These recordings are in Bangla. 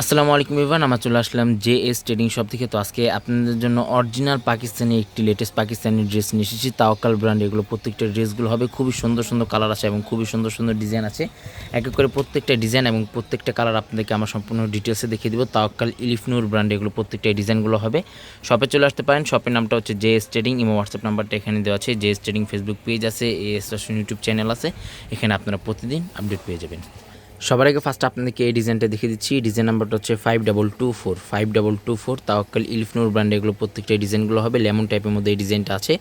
আসসালামু আলাইকুম ইভান আমরা চলে আসলাম জে এস ট্রেডিং শপ থেকে। তো আজকে আপনাদের জন্য অরিজিনাল পাকিস্তানি একটি লেটেস্ট পাকিস্তানি ড্রেস নিয়ে এসেছি। তাওকাল ব্র্যান্ড এগুলো প্রত্যেকটা ড্রেসগুলো হবে। খুবই সুন্দর সুন্দর কালার আছে এবং খুবই সুন্দর সুন্দর ডিজাইন আছে। এক এক করে প্রত্যেকটা ডিজাইন এবং প্রত্যেকটা কালার আপনাদেরকে আমার সম্পূর্ণ ডিটেলসে দেখিয়ে দেবো। তাওকাল ইলিফনুর ব্র্যান্ড এগুলো প্রত্যেকটা ডিজাইনগুলো হবে। শপে চলে আসতে পারেন। শপের নামটা হচ্ছে জে এস ট্রেডিং এবং হোয়াটসঅ্যাপ নাম্বারটা এখানে দেওয়া আছে। J S trading Facebook page আছে, এ এস ইউটিউব চ্যানেল আছে। এখানে আপনারা প্রতিদিন আপডেট পেয়ে যাবেন। সবার আগে ফার্স্ট আপনাদেরকে এই ডিজাইনটা দেখিয়ে দিচ্ছি। ডিজাইন নাম্বারটা হচ্ছে five double two four five double two four Tawakkal ইলফনুর brand এগুলো প্রত্যেকটা ডিজাইনগুলো হবে। লেমন টাইপের মধ্যে এই ডিজাইনটা আছে।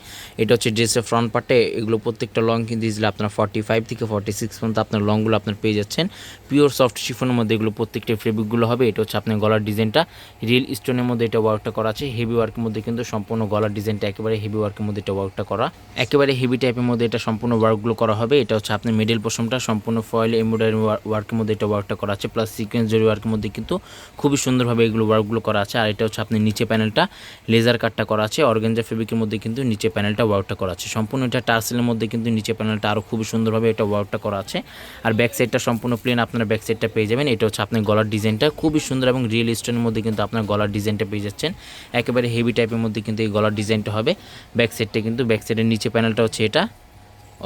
এটা হচ্ছে ড্রেসের ফ্রন্ট পার্টে এগুলো প্রত্যেকটা লং কিন্তু ইজলে আপনার ফর্টি ফাইভ থেকে ফর্টি সিক্স পর্যন্ত আপনার লংগুলো আপনার পেয়ে যাচ্ছেন। পিওর সফট শিফনের মধ্যে এগুলো প্রত্যেকটা ফেব্রিকগুলো হবে। এটা হচ্ছে আপনার গলার ডিজাইনটা রিয়েল স্টোনের মধ্যে এটা ওয়ার্কটা করা আছে। হেভি ওয়ার্কের মধ্যে কিন্তু সম্পূর্ণ গলার ডিজাইনটা একেবারে হেভি ওয়ার্কের মধ্যে এটা ওয়ার্কটা করা। একেবারে হেভি টাইপের মধ্যে এটা সম্পূর্ণ ওয়ার্কগুলো করা হবে। এটা হচ্ছে আপনার মিডল পোশনটা সম্পূর্ণ ফয়েল এমব্রয়ডারি ওয়ার্কের মধ্যে এটা ওয়ার্কটা করা আছে প্লাস সিকোয়েন্স জরি ওয়ার্কের মধ্যে কিন্তু খুবই সুন্দরভাবে এগুলো ওয়ার্কগুলো করা আছে। আর এটা হচ্ছে আপনি নিচে প্যানেলটা লেজার কাটটা করা আছে অর্গেঞ্জা ফেব্রিকের মধ্যে কিন্তু নিচে প্যানেলটা ওয়ার্কটা করা আছে। সম্পূর্ণ এটা টার্সেলের মধ্যে কিন্তু নিচে প্যানেলটা আরও খুবই সুন্দরভাবে এটা ওয়ার্কটা করা আছে। আর ব্যাক সাইডটা সম্পূর্ণ প্লেন আপনারা ব্যাক সাইডটা পেয়ে যাবেন। এটা হচ্ছে আপনার গলার ডিজাইনটা খুবই সুন্দর এবং রিয়েল স্টোনের মধ্যে কিন্তু আপনার গলার ডিজাইনটা পেয়ে যাচ্ছেন। একেবারে হেভি টাইপের মধ্যে কিন্তু এই গলার ডিজাইনটা হবে। ব্যাক সাইডটা কিন্তু ব্যাক সাইডের নিচে প্যানেলটা হচ্ছে এটা।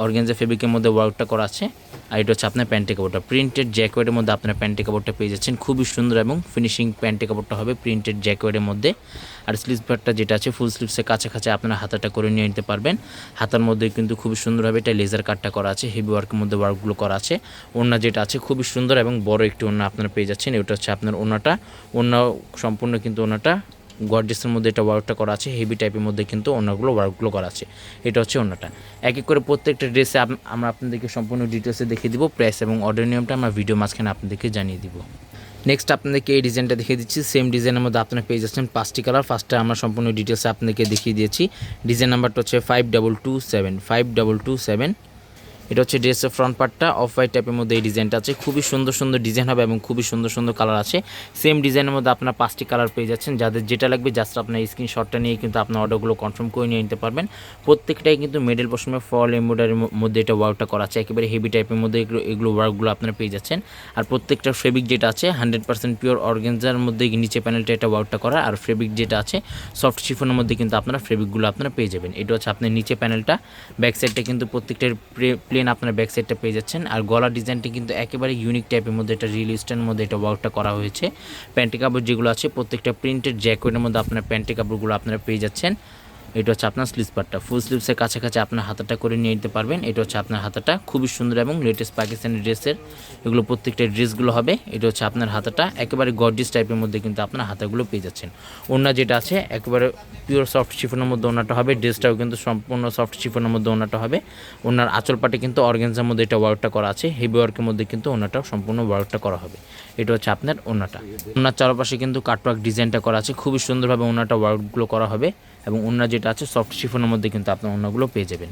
অর্গেনজা ফেব্রিকের মধ্যে ওয়ার্কটা করা আছে। আর এটা হচ্ছে আপনার প্যান্টে কাপড়টা। প্রিন্টেড জ্যাকেটের মধ্যে আপনার প্যান্টে কাপড়টা পেয়ে যাচ্ছেন। খুবই সুন্দর এবং ফিনিশিং প্যান্টে কাপড়টা হবে প্রিন্টেড জ্যাকেটের মধ্যে। আর স্লিভস প্যাডটা যেটা আছে ফুল স্লিভসের কাছাকাছি আপনারা হাতাটা করে নিয়ে নিতে পারবেন। হাতার মধ্যে কিন্তু খুবই সুন্দরভাবে এটা লেজার কাটটা করা আছে। হেভি ওয়ার্কের মধ্যে ওয়ার্কগুলো করা আছে। ওড়না যেটা আছে, খুবই সুন্দর এবং বড় একটি ওড়না আপনারা পেয়ে যাচ্ছেন। এটা হচ্ছে আপনার ওড়নাটা। ওড়না সম্পূর্ণ কিন্তু ওড়নাটা গর্জেসের মধ্যে এটা ওয়ার্কটা করা আছে হেভি টাইপের মধ্যে কিন্তু অন্যগুলো ওয়ার্কগুলো করা আছে। এটা হচ্ছে অন্যটা এক এক করে প্রত্যেকটা ড্রেসে আমরা আপনাদেরকে সম্পূর্ণ ডিটেলসে দেখিয়ে দিব প্রাইস এবং অর্ডার নিয়মটা আমরা ভিডিও মাঝখানে আপনাদেরকে জানিয়ে দিব। নেক্সট আপনাদেরকে এই ডিজাইনটা দেখিয়ে দিচ্ছি। সেম ডিজাইনের মধ্যে আপনারা পেয়ে যাচ্ছেন পাঁচটি কালার ফার্স্টে আমরা সম্পূর্ণ ডিটেলসে আপনাদেরকে দেখিয়ে দিয়েছি। ডিজাইন নাম্বারটা হচ্ছে five double two seven five double two seven এটা হচ্ছে ড্রেসের ফ্রন্ট পার্টটা অফ হোয়াইট টাইপের মধ্যে এই ডিজাইনটা আছে। খুবই সুন্দর সুন্দর ডিজাইন হবে এবং খুবই সুন্দর সুন্দর কালার আছে। সেম ডিজাইনের মধ্যে আপনার পাঁচটি কালার পেয়ে যাচ্ছেন। যাদের যেটা লাগবে জাস্ট আপনার স্ক্রিনশটটা নিয়ে কিন্তু আপনার অর্ডারগুলো কনফার্ম করে নিয়ে নিতে পারবেন। প্রত্যেকটাই কিন্তু মেডেল পশমে ফল এমব্রয়ডারির মধ্যে এটা ওয়ার্কটা করা আছে। একেবারে হেভি টাইপের মধ্যে এগুলো এগুলো ওয়ার্কগুলো আপনারা পেয়ে যাচ্ছেন। আর প্রত্যেকটা ফেব্রিক যেটা আছে হান্ড্রেড পার্সেন্ট পিওর অর্গেনজার মধ্যে নিচে প্যানেলটা এটা ওয়ার্কটা করা। আর ফেব্রিক যেটা আছে সফট শিফনের মধ্যে কিন্তু আপনারা ফেব্রিকগুলো আপনারা পেয়ে যাবেন। এটা হচ্ছে আপনার নিচে প্যানেলটা ব্যাক সাইডটা কিন্তু প্রত্যেকটার প্লেন আপনার ব্যাক সাইডটা পেয়ে যাচ্ছেন। আর গলার ডিজাইনটি কিন্তু একেবারে ইউনিক টাইপের মধ্যে এটা রিয়েল স্টাইলের মধ্যে এটা ওয়ার্কটা করা হয়েছে। প্যান্টি কাপড় যেগুলো আছে, প্রত্যেকটা প্রিন্টেড জ্যাকেটের মধ্যে আপনার প্যান্টি কাপড়গুলো আপনারা পেয়ে যাচ্ছেন। এটা হচ্ছে আপনার স্লিভস পার্টটা ফুল স্লিভসের কাছাকাছি আপনার হাতাটা করে নিয়ে নিতে পারবেন। এটা হচ্ছে আপনার হাতাটা। খুবই সুন্দর এবং লেটেস্ট পাকিস্তানি ড্রেসের। এগুলো প্রত্যেকটা ড্রেসগুলো হবে। এটা হচ্ছে আপনার হাতাটা। একেবারে গর্জিস টাইপের মধ্যে কিন্তু আপনার হাতাগুলো পেয়ে যাচ্ছেন। ওনা যেটা আছে, একেবারে পিওর সফট শিফনের মধ্যে ওনাটা হবে। ড্রেসটাও কিন্তু সম্পূর্ণ সফট শিফনের মধ্যে ওনাটা হবে। ওনার আঁচল পাটে কিন্তু অর্গেন্সের মধ্যে এটা ওয়ার্কটা করা আছে। হেভি ওয়ার্কের মধ্যে কিন্তু ওনাটাও সম্পূর্ণ ওয়ার্কটা করা হবে। এটা হচ্ছে আপনার ওনাটা ওনার চারপাশে কিন্তু কাটওয়ার্ক ডিজাইনটা করা আছে। খুবই সুন্দরভাবে ওনাটা ওয়ার্কগুলো করা হবে। এবং ওনা যেটা আছে সফট শিফনের মধ্যে কিন্তু আপনার অন্যগুলো পেয়ে যাবেন।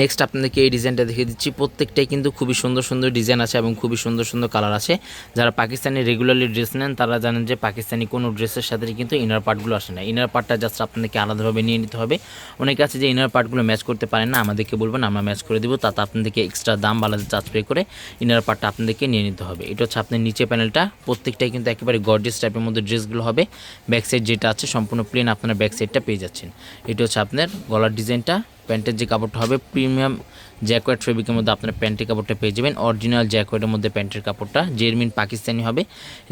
নেক্সট আপনাদেরকে এই ডিজাইনটা দেখিয়ে দিচ্ছি। প্রত্যেকটাই কিন্তু খুবই সুন্দর সুন্দর ডিজাইন আছে এবং খুবই সুন্দর সুন্দর কালার আছে। যারা পাকিস্তানি রেগুলারলি ড্রেস নেন, তারা জানেন যে পাকিস্তানি কোনো ড্রেসের সাথে কিন্তু ইনার পার্টগুলো আসে না। ইনার পার্টটা জাস্ট আপনাদেরকে আলাদাভাবে নিয়ে নিতে হবে। অনেকে আছে যে ইনার পার্টগুলো ম্যাচ করতে পারেন না, আমাদেরকে বলবেন আমরা ম্যাচ করে দেবো। তাতে আপনাদেরকে এক্সট্রা দাম আলাদা চার্জ পে করে ইনার পার্টটা আপনাদেরকে নিয়ে নিতে হবে। এটা হচ্ছে আপনার নিচে প্যানেলটা প্রত্যেকটাই কিন্তু একেবারে গর্জেস টাইপের মধ্যে ড্রেসগুলো হবে। ব্যাক সাইড যেটা আছে, সম্পূর্ণ প্লেন আপনার ব্যাক সাইডটা পেয়ে যাচ্ছেন। এটা হচ্ছে আপনার গলার ডিজাইনটা। প্যান্টের যে কাপড়টা হবে, প্রিমিয়াম জ্যাকোয়েট ফেব্রিকের মধ্যে আপনার প্যান্টের কাপড়টা পেয়ে যাবেন। অরিজিনাল জ্যাকোয়েটের মধ্যে প্যান্টের কাপড়টা, জেরমিন পাকিস্তানি হবে।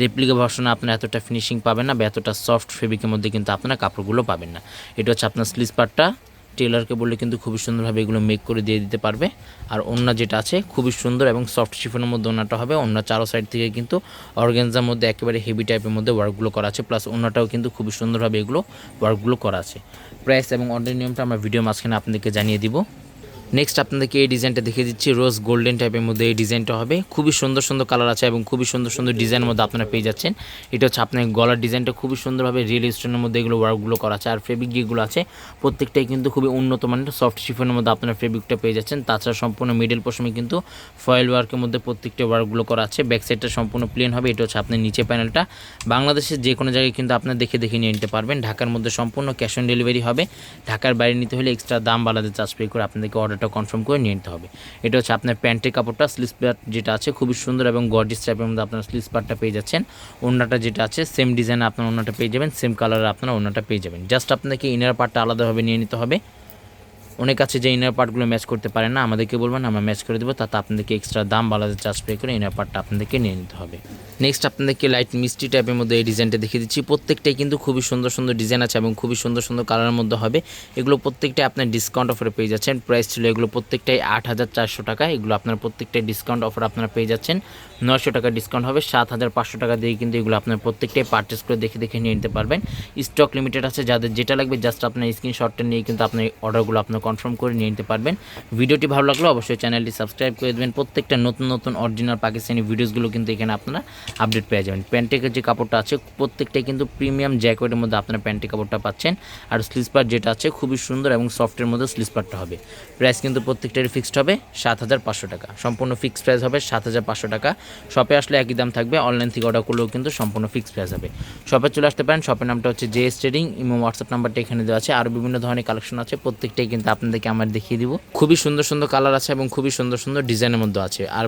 রেপ্লিকা ভার্সনে আপনার এতটা ফিনিশিং পাবেন না বা এতটা সফট ফেব্রিকের মধ্যে কিন্তু আপনার কাপড়গুলো পাবেন না। এটা হচ্ছে আপনার স্লিস পার্টটা টেলারকে বললে কিন্তু খুবই সুন্দরভাবে এগুলো মেক করে দিয়ে দিতে পারবে। আর অন্য যেটা আছে খুবই সুন্দর এবং সফট শিফনের মধ্যে ওনাটা হবে। অন্য চারো সাইড থেকে কিন্তু অর্গেনজার মধ্যে একেবারে হেভি টাইপের মধ্যে ওয়ার্কগুলো করা আছে। প্লাস অন্যটাও কিন্তু খুবই সুন্দরভাবে এগুলো ওয়ার্কগুলো করা আছে। প্রাইস এবং অর্ডার নিয়মটা আমরা ভিডিও মাঝখানে আপনাদেরকে জানিয়ে দিব। নেক্সট আপনাদেরকে এই ডিজাইনটা দেখিয়ে দিচ্ছি রোজ গোল্ডেন টাইপের মধ্যে এই ডিজাইনটা হবে। খুবই সুন্দর সুন্দর কালার আছে এবং খুবই সুন্দর সুন্দর ডিজাইনের মধ্যে আপনারা পেয়ে যাচ্ছেন। এটা হচ্ছে আপনার গলার ডিজাইনটা খুবই সুন্দরভাবে রিয়েল স্টোনের মধ্যে এগুলো ওয়ার্কগুলো করা আছে। আর ফেব্রিক যেগুলো আছে, প্রত্যেকটাই কিন্তু খুবই উন্নত মানের সফট শিফনের মধ্যে আপনারা ফেব্রিকটা পেয়ে যাচ্ছেন। তাছাড়া সম্পূর্ণ মিডল পশমে কিন্তু ফয়েল ওয়ার্কের মধ্যে প্রত্যেকটা ওয়ার্কগুলো করা আছে। ব্যাক সাইডটা সম্পূর্ণ প্লেন হবে, এটা হচ্ছে আপনার নিচে প্যানেলটা বাংলাদেশের যে কোনো জায়গায় কিন্তু আপনার দেখে দেখে নিয়ে নিতে পারবেন। ঢাকার মধ্যে সম্পূর্ণ ক্যাশ অন ডেলিভারি হবে। ঢাকার বাইরে নিতে হলে এক্সট্রা দাম বাড়াতে চার্জ পে করে আপনাদেরকে অর্ডার অর্ডারটা কনফার্ম করে নিয়ে নিতে হবে। এটা হচ্ছে আপনার প্যান্টের কাপড়টা স্লিপ পার্ট যেটা আছে খুবই সুন্দর এবং গর্জিস টাইপের মধ্যে আপনার স্লিস পার্টটা পেয়ে যাচ্ছেন। ওনাটা যেটা আছে সেম ডিজাইন আপনার ওনাটা পেয়ে যাবেন সেম কালারে আপনার ওনাটা পেয়ে যাবেন। জাস্ট আপনাকে ইনার পার্টটা আলাদাভাবে নিয়ে নিতে হবে। অনেক আছে যে ইনার পার্টগুলো ম্যাচ করতে পারেন না, আমাদেরকে বলবেন, আমরা ম্যাচ করে দেবো, তাতে আপনাদেরকে এক্সট্রা দাম আলাদা চার্জ পে করে ইনার পার্টটা আপনাদেরকে নিয়ে নিতে হবে। নেক্সট আপনাদেরকে লাইট মিষ্টি টাইপের মধ্যে এই ডিজাইনটা দেখিয়ে দিচ্ছি। প্রত্যেকটাই কিন্তু খুবই সুন্দর সুন্দর ডিজাইন আছে এবং খুবই সুন্দর সুন্দর কালারের মধ্যে হবে। এগুলো প্রত্যেকটাই আপনার ডিসকাউন্ট অফারে পেয়ে যাচ্ছেন। প্রাইস ছিল এগুলো প্রত্যেকটাই আট হাজার চারশো টাকা। এগুলো আপনার প্রত্যেকটাই ডিসকাউন্ট অফার আপনারা পেয়ে যাচ্ছেন। নয়শো টাকা ডিসকাউন্ট হবে, সাত হাজার পাঁচশো টাকা দিয়ে কিন্তু এগুলো আপনার প্রত্যেকটাই পারচেস করে দেখে দেখে নিয়ে নিতে পারবেন। স্টক লিমিটেড আছে, যাদের যেটা লাগবে জাস্ট আপনার স্ক্রিনশটটা নিয়ে কিন্তু আপনার অর্ডারগুলো আপনার কনফার্ম করে নিয়ে নিতে পারবেন। ভিডিওটি ভালো লাগল অবশ্যই চ্যানেলটি সাবস্ক্রাইব করে দেবেন। প্রত্যেকটা নতুন নতুন অরিজিনাল পাকিস্তানি ভিডিওসগুলো কিন্তু এখানে আপনারা আপডেট পেয়ে যাবেন। প্যান্টেকের যে কাপড়টা আছে, প্রত্যেকটাই কিন্তু প্রিমিয়াম জ্যাকেটের মধ্যে আপনার প্যান্টের কাপড়টা পাচ্ছেন। আর স্লিপার যেটা আছে, খুবই সুন্দর এবং সফটের মধ্যে স্লিপারটা হবে। প্রাইস কিন্তু প্রত্যেকটারই ফিক্সড হবে, সাত হাজার পাঁচশো টাকা। সম্পূর্ণ ফিক্সড প্রাইস হবে, সাত হাজার পাঁচশো টাকা। শপে আসলে একই দাম থাকবে অনলাইন থেকে অর্ডার করলেও কিন্তু সম্পূর্ণ ফিক্সড প্রাইস হবে। শপে চলে আসতে পারেন শপের নামটা হচ্ছে জে ট্রেডিং ইমো হোয়াটসঅ্যাপ নাম্বারটা এখানে দেওয়া আছে। আরও বিভিন্ন ধরনের কালেকশন আছে, প্রত্যেকটাই কিন্তু আপনাদেরকে আমার দেখিয়ে দিব। খুবই সুন্দর সুন্দর কালার আছে এবং খুবই সুন্দর সুন্দর ডিজাইনের মধ্যে আছে। আর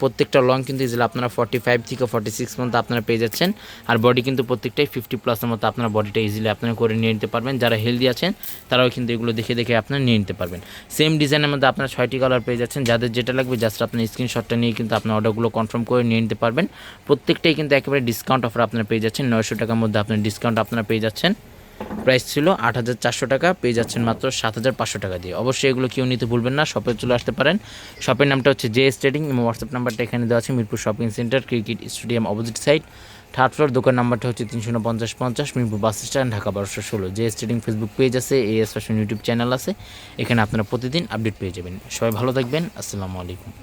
প্রত্যেকটা লং কিন্তু ইজিলি আপনারা ফর্টি ফাইভ থেকে ফর্টি সিক্স মধ্যে আপনারা পেয়ে যাচ্ছেন। আর বডি কিন্তু প্রত্যেকটাই ফিফটি প্লাসের মতো আপনার বডিটা ইজিলি আপনারা করে নিয়ে নিতে পারবেন। যারা হেলদি আছেন, তারাও কিন্তু এগুলো দেখে দেখে আপনারা নিয়ে নিতে পারবেন। সেম ডিজাইনের মধ্যে আপনারা ছয়টি কালার পেয়ে যাচ্ছেন। যাদের যেটা লাগবে জাস্ট আপনার স্ক্রিনশটটা নিয়ে কিন্তু আপনার অর্ডারগুলো কনফার্ম করে নিয়ে নিতে পারবেন। প্রত্যেকটাই কিন্তু একেবারে ডিসকাউন্ট অফার আপনারা পেয়ে যাচ্ছেন। নয়শো টাকার মধ্যে আপনার ডিসকাউন্ট আপনারা পেয়ে যাচ্ছেন। প্রাইস ছিল আট হাজার চারশো টাকা, পেয়ে যাচ্ছেন মাত্র সাত হাজার পাঁচশো টাকা দিয়ে। অবশ্যই এগুলো কেউ নিতে ভুলবেন না, শপে চলে আসতে পারেন। শপের নামটা হচ্ছে জে এস ট্রেডিং এবং হোয়াটসঅ্যাপ নাম্বারটা এখানে দেওয়া আছে, Mirpur shopping centre, cricket stadium opposite side. Third floor দোকান নাম্বারটা হচ্ছে তিনশো পঞ্চাশ পঞ্চাশ মিরপুর বাস স্ট্যান্ড, ঢাকা বারোশো ষোলো। J S trading Facebook page আছে A S fashion YouTube channel আছে, এখানে আপনারা প্রতিদিন আপডেট পেয়ে যাবেন। সবাই ভালো থাকবেন, আসসালামু আলাইকুম।